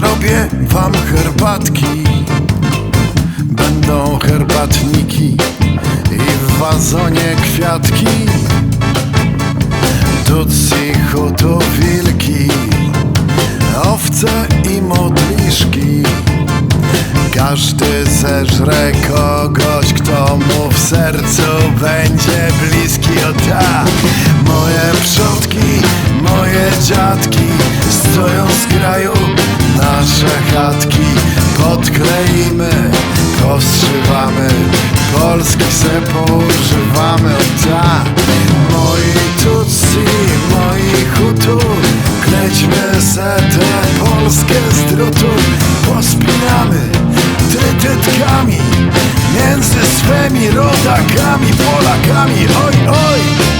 Zrobię wam herbatki. Będą herbatniki I w wazonie kwiatki. Tutsi, hutu, wilki Owce i modliszki. Każdy zeżre kogoś, kto mu w sercu będzie bliski Podkleimy, postrzywamy Polski se poużywamy O tak, moi tutsi, moi hutu Klećmy se tę Polskę z drutu Pospinamy trytytkami Między swymi rodakami, Polakami. Oj, oj!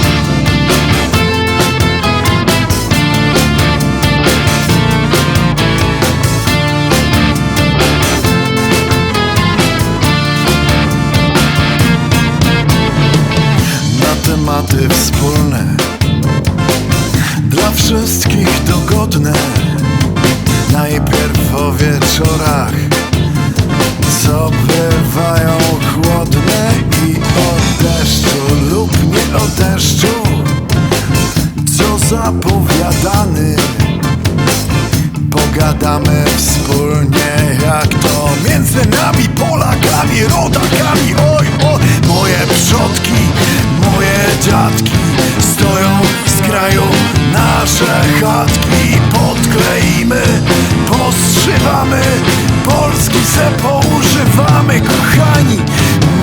Wieczorach. Co bywają chłodne I o deszczu lub nie o deszczu. Co zapowiadany. Pogadamy wspólnie jak to Między nami Polakami, rodakami. Oj, o, moje przodki, moje dziadki Stoją z kraju nasze chatki. Podkleimy, postrzywamy Polski se poużywamy Kochani,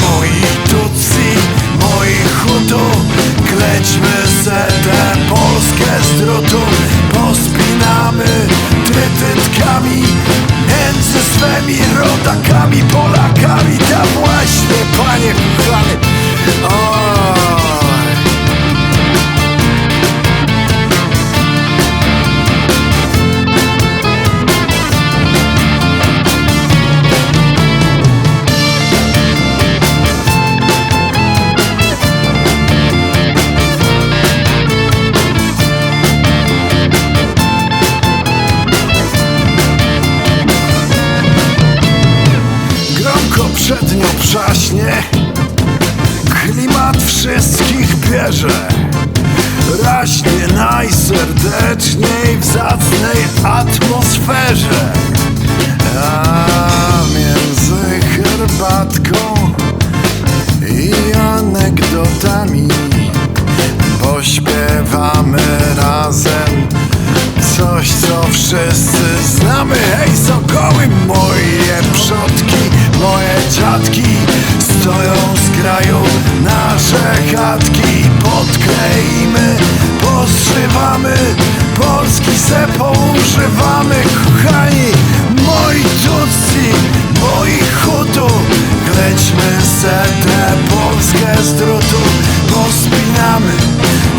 moi tutsi, moi hutu Klećmy se tę Polskę z drutu Pospinamy trytytkami Między swymi rodakami, przaśnie Klimat wszystkich bierze. Raśnie najserdeczniej w zacnej atmosferze. A między herbatką i anegdotami Pośpiewamy razem Coś, co wszyscy znamy. Hej, sokoły, moje przodki, nasze chatki Podkleimy, poszywamy Polski se poużywamy Kochani, moi tutsi, moi hutu. Klećmy se tę Polskę z drutu Pospinamy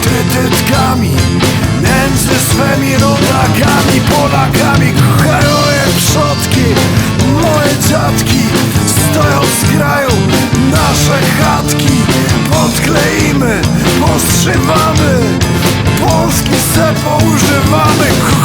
trytytkami Między swymi rodakami, Polakami. Kochaj moje przodki, moje dziadki Stoją z kraju nasze chatki postrzywamy Polski se poużywamy